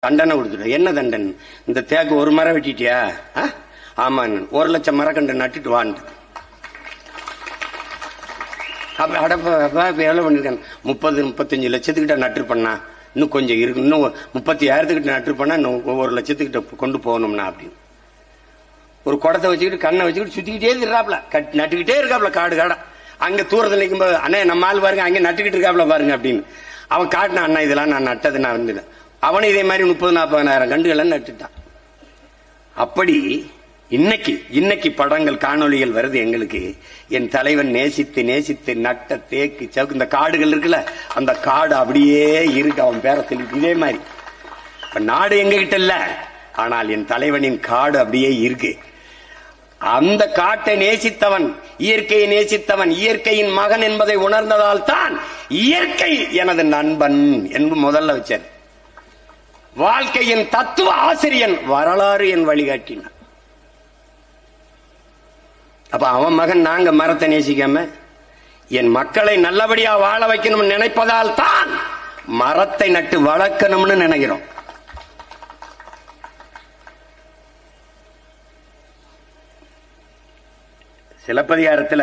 தண்டனை கொடுத்துட்டு. என்ன தண்டன்? இந்த தேக்கு ஒரு மரம் வெட்டிட்டியா? ஆ? ஒரு லட்சம் மரக்கன்று நட்டுட்டு வான்ட்டு. அப்ப அடப்பா இப்ப எவ்வளவு பண்ணிருக்கேன்? முப்பது முப்பத்தஞ்சு லட்சத்துக்கிட்ட நட்டு பண்ணா. இன்னும் கொஞ்சம் இருக்கு. இன்னும் முப்பத்தி ஆயிரத்துக்கிட்ட நட்டு பண்ணா இன்னும் ஒரு லட்சத்துக்கிட்ட கொண்டு போகணும்னா அப்படின்னு. ஒரு குடத்தை வச்சுக்கிட்டு கண்ணை வச்சுக்கிட்டு சுத்திக்கிட்டே இருக்காப்ல. கட் நட்டுக்கிட்டே இருக்காப்ல காடு காடா. அங்க தூரத்தில் நிற்கும்போது அண்ணே நம்ம ஆள் பாருங்க அங்கே நட்டுக்கிட்டு இருக்காப்ல பாருங்க அப்படின்னு. அவன் காட்டினா அண்ணா இதெல்லாம் நான் நட்டது நான் வந்து அவனும் இதே மாதிரி முப்பது நாற்பதாயிரம் கண்டுகளை நட்டுட்டான். அப்படி இன்னைக்கு இன்னைக்கு படங்கள் காணொளிகள் வருது எங்களுக்கு. என் தலைவன் நேசித்து நேசித்து நட்ட தேக்கு சவுக்கு இந்த காடுகள் இருக்குல்ல அந்த காடு அப்படியே இருக்கு அவன் பேர சொல்லிட்டு இதே மாதிரி. இப்ப நாடு எங்ககிட்ட இல்ல ஆனால் என் தலைவனின் காடு அப்படியே இருக்கு. அந்த காட்டை நேசித்தவன் இயற்கையை நேசித்தவன் இயற்கையின் மகன் என்பதை உணர்ந்ததால் தான் இயற்கை எனது நண்பன் என்று முதல்ல வச்சார். வாழ்க்கையின் தத்துவ ஆசிரியன் வரலாறு என் வழிகாட்டினான். அப்ப அவன் மகன் நாங்க மரத்தை நேசிக்காம என் மக்களை நல்லபடியா வாழ வைக்கணும்னு நினைப்பதால் தான் மரத்தை நட்டு வளர்க்கணும்னு நினைக்கிறோம். சிலப்பதிகாரத்துல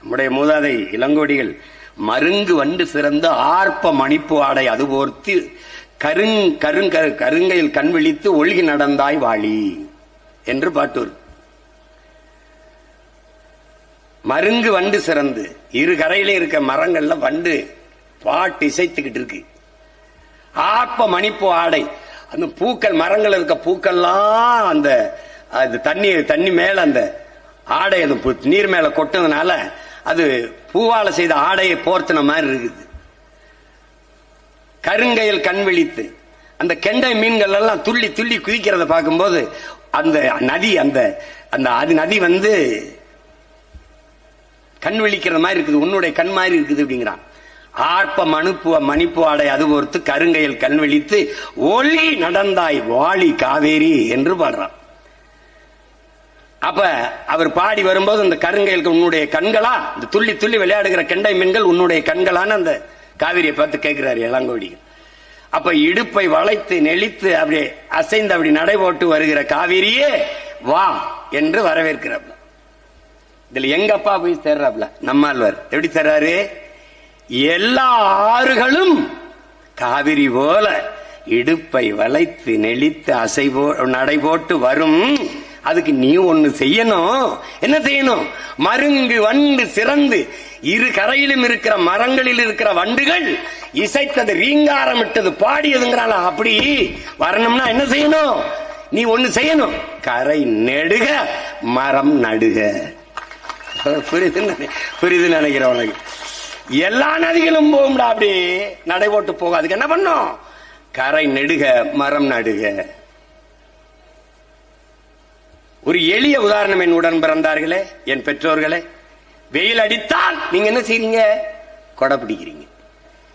நம்முடைய மூதாதை இளங்கோடிகள் மருங்கு வண்டு சிறந்து ஆர்ப்ப மணிப்பு ஆடை அது போர்த்து கருங் கருங்க கருங்கையில் கண் விழித்து ஒழுகி நடந்தாய் வாழி என்று பாட்டூர். மருங்கு வண்டு சிறந்து இரு கரையில இருக்க மரங்கள்ல வண்டு பாட்டு இசைத்துக்கிட்டு இருக்கு. ஆப்ப மணிப்பு ஆடை அந்த பூக்கள் மரங்கள் இருக்க பூக்கள்லாம் அந்த அது தண்ணி தண்ணி மேல அந்த ஆடை அது நீர் மேல கொட்டதுனால அது பூவால செய்த ஆடையை போர்த்தின மாதிரி இருக்குது. கருங்கையில் கண் விழித்து அந்த கெண்டை மீன்கள் எல்லாம் துள்ளி துள்ளி குதிக்கிறத பார்க்கும்போது அந்த நதி அந்த அந்த அது நதி வந்து கண் விழிக்கிற மாதிரி இருக்குது உன்னுடைய கண் மாதிரி இருக்குது அப்படிங்கிறான். ஆர்ப்ப மனுப்புவ மணிப்பு ஆடை அது பொறுத்து கருங்கையில் கண் விழித்து ஒளி நடந்தாய் வாளி காவேரி என்று பாடுறான். அப்ப அவர் பாடி வரும்போது அந்த கருங்கையில் உன்னுடைய கண்களா இந்த துள்ளி துள்ளி விளையாடுகிற கெண்டை மீன்கள் உன்னுடைய கண்களான அந்த காவிரியை பார்த்து கேட்கிறாரு இளங்கோடி அப்ப இடுப்பை வளைத்து நெளித்து அப்படியே அசைந்து அப்படி நடை போட்டு வருகிற காவிரியே வா என்று வரவேற்கிறாப்ல இதுல எங்க அப்பா போய் சேர்றாப்ல நம்மாழ்வார். எப்படி சேர்றாரு? எல்லா ஆறுகளும் காவிரி போல இடுப்பை வளைத்து நெளித்து அசை போ நடை போட்டு வரும் அதுக்கு நீ ஒன்னு செய்யணும். என்ன செய்யணும்? மருங்கு வண்டு சிறந்து இரு கரையிலும் இருக்கிற மரங்களில் இருக்கிற வண்டுகள் இசைத்தது ரீங்காரமிட்டது பாடியதுங்கிறாள். அப்படி வரணும்னா என்ன செய்யணும்? நீ ஒன்னு செய்யணும். கரை நெடுக மரம் நடுக. புரியுது புரியுது நினைக்கிறேன் உனக்கு. எல்லா நதிகளும் போகும்டா அப்படி நடை போட்டு போக அதுக்கு என்ன பண்ணும்? கரை நெடுக மரம் நடுக. ஒரு எளிய உதாரணம் என் உடன் பிறந்தார்களே என் பெற்றோர்களே. வெயில் அடித்தால் நீங்க என்ன செய்றீங்க? கொடை பிடிக்கிறீங்க.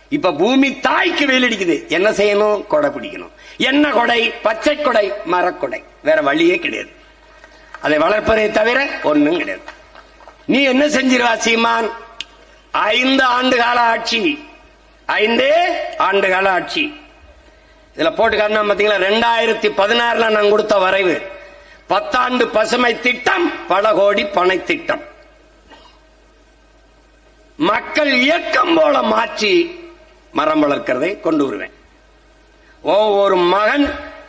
இப்ப பூமி தாய்க்கு வெயில் அடிக்குது. என்ன செய்யணும்? கொடை பிடிக்கணும். என்ன கொடை? பச்சை கொடை மரக்கொடை. வேற வழியே கிடையாது. அதை வளர்ப்பதை தவிர ஒண்ணும் கிடையாது. நீ என்ன செஞ்சிருவா சீமான்? ஐந்து ஆண்டு கால ஆட்சி. ஐந்தே ஆண்டு கால ஆட்சி. இதுல போட்டு காரணம் பாத்தீங்களா? ரெண்டாயிரத்தி பதினாறுல நான் கொடுத்த வரைவு. பத்தாண்டு பசுமை திட்டம் பல கோடி பனை திட்டம். மக்கள் இயக்கம் போல மாற்றி மரம் வளர்க்கிறதை கொண்டு வருவேன். ஒவ்வொரு மகன்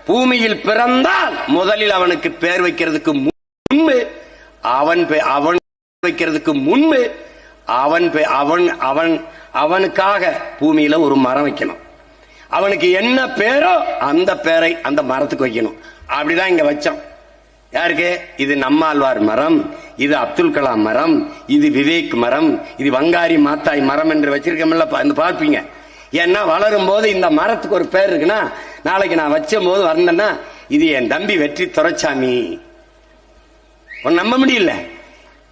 பூமியில் பிறந்தால் முதலில் அவனுக்கு பேர் வைக்கிறதுக்கு முன்பு அவன் அவன் வைக்கிறதுக்கு முன்பு அவன் அவன் அவன் அவனுக்காக பூமியில ஒரு மரம் வைக்கணும். அவனுக்கு என்ன பேரோ அந்த பேரை அந்த மரத்துக்கு வைக்கணும். அப்படிதான் இங்க வச்சோம். யாருக்கு? இது நம்மாழ்வார் மரம் இது அப்துல் கலாம் மரம் இது விவேக் மரம் இது வங்காரி மாத்தாய் மரம் என்று வச்சிருக்கோம்ல பா- பார்ப்பீங்க. ஏன்னா வளரும் போது இந்த மரத்துக்கு ஒரு பேர் இருக்குன்னா நாளைக்கு நான் வச்ச போது வந்தேன்னா இது என் தம்பி வெற்றி துரைச்சாமி. நம்ப முடியல?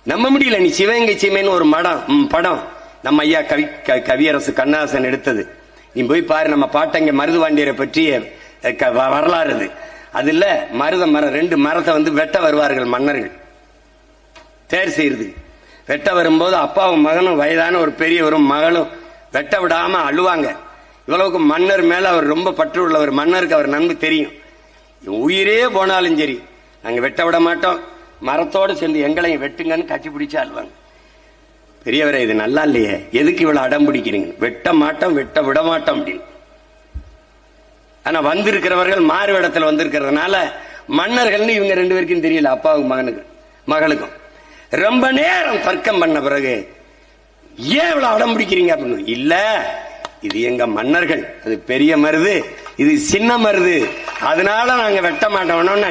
நம்ப முடியல நீ சிவகங்கை சீமைன்னு ஒரு மடம் படம் நம்ம ஐயா கவி க- கவியரசு கண்ணாசன் எடுத்தது. நீ போய் பாரு நம்ம பாட்டங்க மருதுவாண்டியரை பற்றிய க- வ- வரலாறு அதுல மருத மரம் ரெண்டு மரத்தை வந்து வெட்ட வருவார்கள் மன்னர்கள். தேர் செய்யறது. வெட்ட வரும்போது அப்பாவும் மகனும் வயதான ஒரு பெரியவரும் மகளும் வெட்ட விடாம அழுவாங்க. இவ்வளவுக்கு மன்னர் மேல அவர் ரொம்ப பற்று உள்ளவர். மன்னருக்கு அவர் நன்மை தெரியும். உயிரே போனாலும் சரி நாங்க வெட்ட விட மாட்டோம். மரத்தோடு சேர்ந்து எங்களையும் வெட்டுங்கன்னு கட்சி பிடிச்சு அழுவாங்க. பெரியவரை இது நல்லா இல்லையே. எதுக்கு இவ்வளவு அடம் பிடிக்கிறீங்க? வெட்ட மாட்டோம் வெட்ட விட மாட்டோம் அப்படின்னு. ஆனா வந்திருக்கிறவர்கள் மாறுவேடத்தில் வந்திருக்கிறதுனால மன்னர்கள்னு இவங்க ரெண்டு பேருக்கும் தெரியல அப்பாவுக்கு மகனுக்கு மகளுக்கும். ரொம்ப நேரம் தர்க்கம் பண்ண பிறகு ஏன் இவ்வளவு அடம் பிடிக்கிறீங்க அப்படின்னு இல்ல இது எங்க மன்னர்கள். அது பெரிய மருது இது சின்ன மருது. அதனால நாங்க வெட்ட மாட்டோம்னு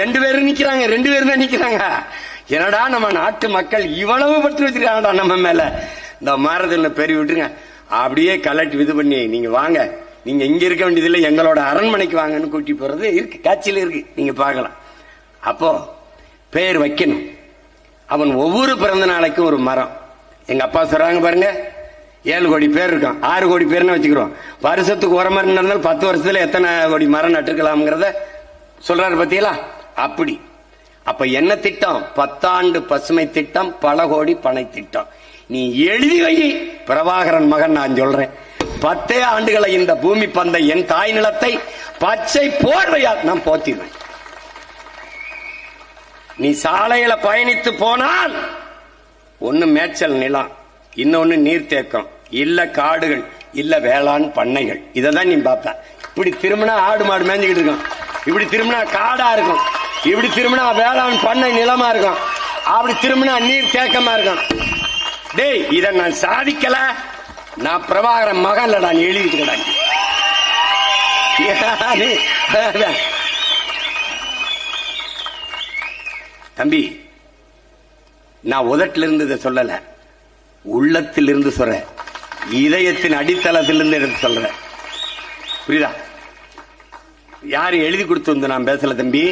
ரெண்டு பேரும் நிக்கிறாங்க ரெண்டு பேரும் தான் நிக்கிறாங்க. என்னடா நம்ம நாட்டு மக்கள் இவ்வளவு பற்று வச்சிருக்காங்கடா நம்ம மேல. இந்த மரத்துல பெரிய விட்டுருங்க. அப்படியே கலட்டி இது பண்ணி நீங்க வாங்க. நீங்க இங்க இருக்க வேண்டியதில்லை எங்களோட அரண்மனைக்கு வாங்கன்னு கூட்டி போறது இருக்கு காட்சியில் இருக்கு. நீங்க பார்க்கலாம். அப்போ பேர் வைக்கணும். அவன் ஒவ்வொரு பிறந்த நாளைக்கும் ஒரு மரம். எங்க அப்பா சொல்றாங்க பாருங்க ஏழு கோடி பேர் இருக்கான். ஆறு கோடி பேர்னு வச்சுக்கிறோம். வருஷத்துக்கு ஒரு மரம் நடந்தாலும் பத்து வருஷத்துல எத்தனை கோடி மரம் நட்டுக்கலாம்ங்கிறத சொல்றாரு பத்தியலா அப்படி. அப்ப என்ன திட்டம்? பத்தாண்டு பசுமை திட்டம் பல கோடி பனை திட்டம். நீ எழுதி வை பிரபாகரன் மகன் நான் சொல்றேன். பத்தே ஆண்டுகளை இந்த பூமி பந்தை என் தாய் நிலத்தை பச்சை போர்வையால் நான் போத்திடுவேன் நீ சாலையில பயணித்து போனால் ஒன்னு மேய்ச்சல் நிலம் இன்னொன்னு நீர்த்தேக்கம் இல்ல காடுகள் இல்ல வேளாண் பண்ணைகள். இதைதான் நீ பார்ப்ப. இப்படி திரும்பினா ஆடு மாடு மேய்ஞ்சுக்கிட்டு இருக்கும். இப்படி திரும்பினா காடா இருக்கும். இப்படி திரும்பினா வேளாண் பண்ணை நிலமா இருக்கும். அப்படி திரும்பினா நீர் தேக்கமா இருக்கும். டேய் இதை நான் சாதிக்கல. நான் பிரபாகரன் இல்லடா நான் எழுதி கிடாங்க தம்பி நான் உதட்டிலிருந்து இருந்து இதை சொல்லல. உள்ளத்தில் இருந்து சொல்றேன் இதயத்தின் அடித்தளத்திலிருந்து எடுத்து சொல்றேன் புரியுதா? யாரு எழுதி கொடுத்து வந்து நான் பேசல தம்பி?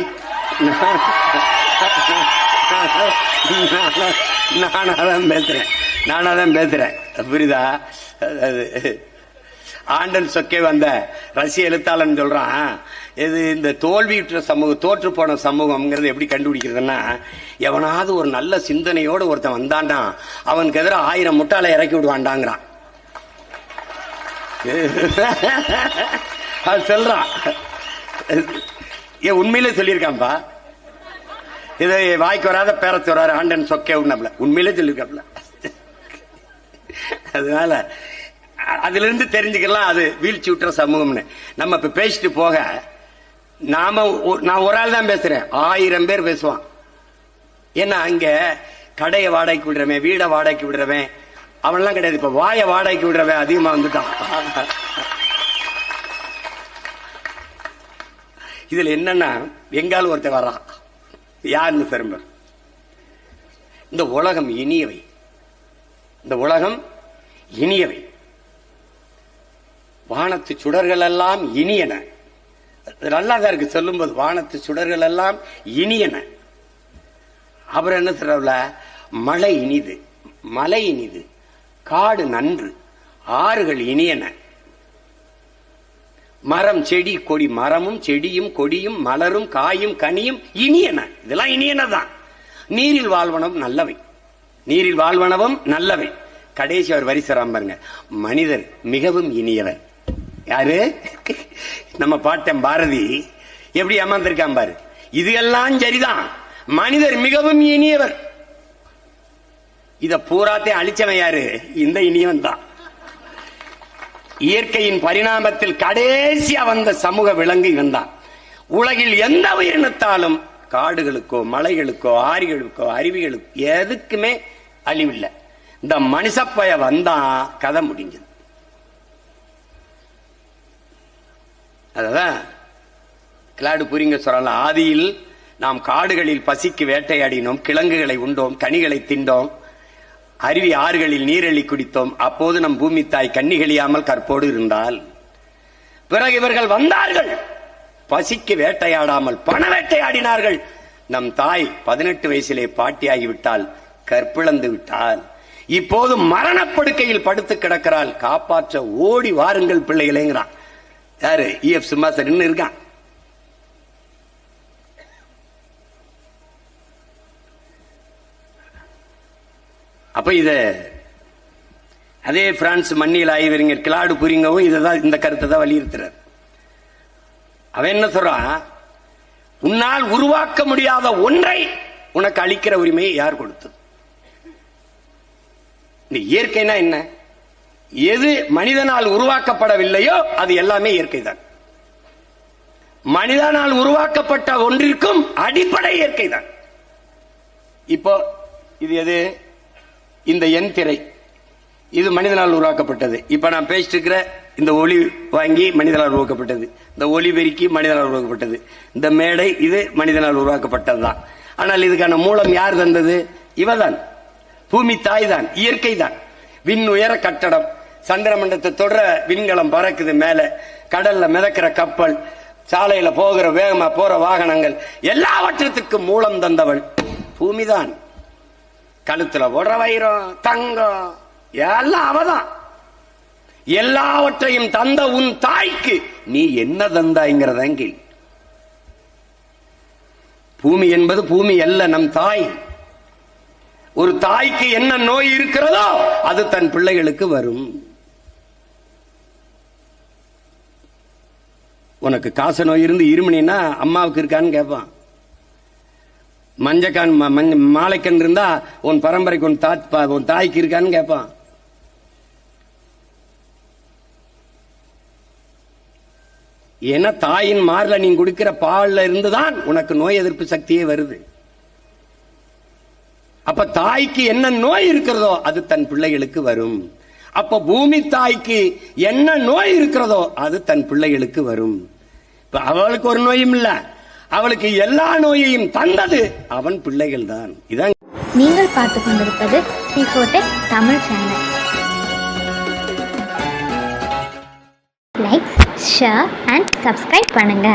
நானாதான் பேசுறேன். நானாதான் பேசுறேன். புரியுதா? அது ஆண்டன் சொக்கே வந்த ரஷ்ய எழுத்தாளன் சொல்றான் இது இந்த தோல்வியுற்ற சமூகம் தோற்று போன சமூகம்ங்கிறது எப்படி கண்டுபிடிக்கிறதுன்னா எவனாவது ஒரு நல்ல சிந்தனையோடு ஒருத்தன் வந்தான்டா அவனுக்கு எதிராக ஆயிரம் முட்டாளை இறக்கி விடுவான்டாங்கிறான். அது சொல்றான். ஏன் உண்மையிலே சொல்லியிருக்கான்ப்பா. இதை வாய்க்கு வராத பேர சொல்றாரு ஆண்டன் சொக்கே உண்ணப்ல உண்மையிலே சொல்லியிருக்காப்ல அதனால அதுல இருந்து தெரிஞ்சுக்கலாம் அது வீழ்ச்சி விட்டுற சமூகம்னு. நம்ம இப்ப பேசிட்டு போக நாம நான் ஒரு ஆள் தான் பேசுறேன். ஆயிரம் பேர் பேசுவான். ஏன்னா அங்க கடையை வாடகைக்கு விடுறவன் வீடை வாடகைக்கு விடுறவன் அவன்லாம் கிடையாது. இப்ப வாய வாடகைக்கு விடுறவன் அதிகமா வந்துட்டான். இதுல என்னன்னா எங்காலும் ஒருத்தர் வர்றான் யாருன்னு பெரும்பர் இந்த உலகம் இனியவை. இந்த உலகம் இனியவை. வானத்து சுடர்கள் எல்லாம் இனியன. நல்லா தான் இருக்கு சொல்லும்போது வானத்து சுடர்கள் எல்லாம் இனியன. அவர் என்ன சொல்றல மழை இனிது. மலை இனிது. காடு நன்று. ஆறுகள் இனியன. மரம் செடி கொடி. மரமும் செடியும் கொடியும் மலரும் காயும் கனியும் இனியன. இதெல்லாம் இனியன தான் நீரில் வாழ்வனவும் நல்லவை. நீரில் வாழ்வனவும் நல்லவை. கடைசி அவர் வரி பாருங்க. மனிதர் மிகவும் இனியவர் யாரு? நம்ம பாட்டன் பாரதி எப்படி ஏமாந்திருக்கான் பாரு. இது எல்லாம் சரிதான். மனிதர் மிகவும் இனியவர். இத பூராத்தே அழிச்சவன் யாரு? இந்த இனியவன் தான். இயற்கையின் பரிணாமத்தில் கடைசியா வந்த சமூக விலங்கு இவன் தான். உலகில் எந்த உயிரினத்தாலும் காடுகளுக்கோ மலைகளுக்கோ ஆறுகளுக்கோ அருவிகளுக்கோ எதுக்குமே அழிவில்லை. இந்த மனுஷப்பய வந்தா கதை முடிஞ்சது. அதான் கிளாடு புரிங்க சொல்லலாம். ஆதியில் நாம் காடுகளில் பசிக்கு வேட்டையாடினோம் கிழங்குகளை உண்டோம் கனிகளை திண்டோம் அருவி ஆறுகளில் நீரழி குடித்தோம். அப்போது நம் பூமி தாய் கண்ணிகளியாமல் கற்போடு இருந்தால் பிறகு இவர்கள் வந்தார்கள். பசிக்கு வேட்டையாடாமல் பண வேட்டையாடினார்கள். நம் தாய் பதினெட்டு வயசிலே பாட்டியாகிவிட்டால் கற்பிழந்து விட்டால் இப்போது மரணப்படுக்கையில் படுத்து கிடக்கிறாள். காப்பாற்ற ஓடி வாருங்கள் பிள்ளைகளேங்கிறான். யாரு? இஎஃப் சிம்மாசன் இருக்கான். அப்ப இத அதே பிரான்ஸ் மண்ணில் ஆய்வறிஞர் கிளாடு புரிங்கவும் இதை தான் இந்த கருத்தை தான் வலியுறுத்துறார். அவன் என்ன சொல்றான்? உன்னால் உருவாக்க முடியாத ஒன்றை உனக்கு அளிக்கிற உரிமையை யார் கொடுத்தது? இந்த இயற்கைனா என்ன? எது மனிதனால் உருவாக்கப்படவில்லையோ அது எல்லாமே இயற்கை தான். மனிதனால் உருவாக்கப்பட்ட ஒன்றிற்கும் அடிப்படை இயற்கை தான். இப்போ இது எது? இந்த எண் திரை. இது மனிதனால் உருவாக்கப்பட்டது. இப்ப நான் பேசிட்டு இருக்கிற இந்த ஒளி வாங்கி மனிதனால் உருவாக்கப்பட்டது. இந்த ஒளி பெருக்கி மனிதனால் உருவாக்கப்பட்டது. இந்த மேடை இது மனிதனால் உருவாக்கப்பட்டதுதான். ஆனால் இதுக்கான மூலம் யார் தந்தது? இவதான் பூமி தாய் தான் இயற்கை தான் விண் உயர கட்டடம் சந்திரமண்டத்தை தொடர விண்கலம் பறக்குது மேல. கடல்ல மிதக்கிற கப்பல் சாலையில போகிற வேகமா போற வாகனங்கள் எல்லாவற்றத்துக்கும் மூலம் தந்தவள். பூமிதான். கழுத்துல போடுற வைரம் தங்கம் எல்லாம் அவதான். எல்லாவற்றையும் தந்த உன் தாய்க்கு நீ என்ன தந்தாய்ங்கிறதங்கில். பூமி என்பது பூமி அல்ல நம் தாய். ஒரு தாய்க்கு என்ன நோய் இருக்கிறதோ அது தன் பிள்ளைகளுக்கு வரும். உனக்கு காச நோய் இருந்து இருமணினா அம்மாவுக்கு இருக்கான்னு கேட்பான் மஞ்சக்கான் மஞ்ச மாலைக்கண் இருந்தா உன் பரம்பரைக்கு உன் தாத் பா- உன் தாய்க்கு இருக்கான்னு கேட்பான் ஏன்னா தாயின் மார்ல நீ கொடுக்கிற பால்ல இருந்துதான் உனக்கு நோய் எதிர்ப்பு சக்தியே வருது. அப்ப தாய்க்கு என்ன நோய் இருக்கிறதோ அது தன் பிள்ளைகளுக்கு வரும். அப்ப பூமி தாய்க்கு என்ன நோய் இருக்கிறதோ அது தன் பிள்ளைகளுக்கு வரும். இப்ப அவளுக்கு ஒரு நோயும் இல்ல. அவளுக்கு எல்லா நோயையும் தந்தது அவன் பிள்ளைகள் தான் இதான் நீங்கள் பார்த்து கொண்டிருப்பது Tamil channel. Like share and subscribe பண்ணுங்க.